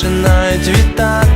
починають вітати.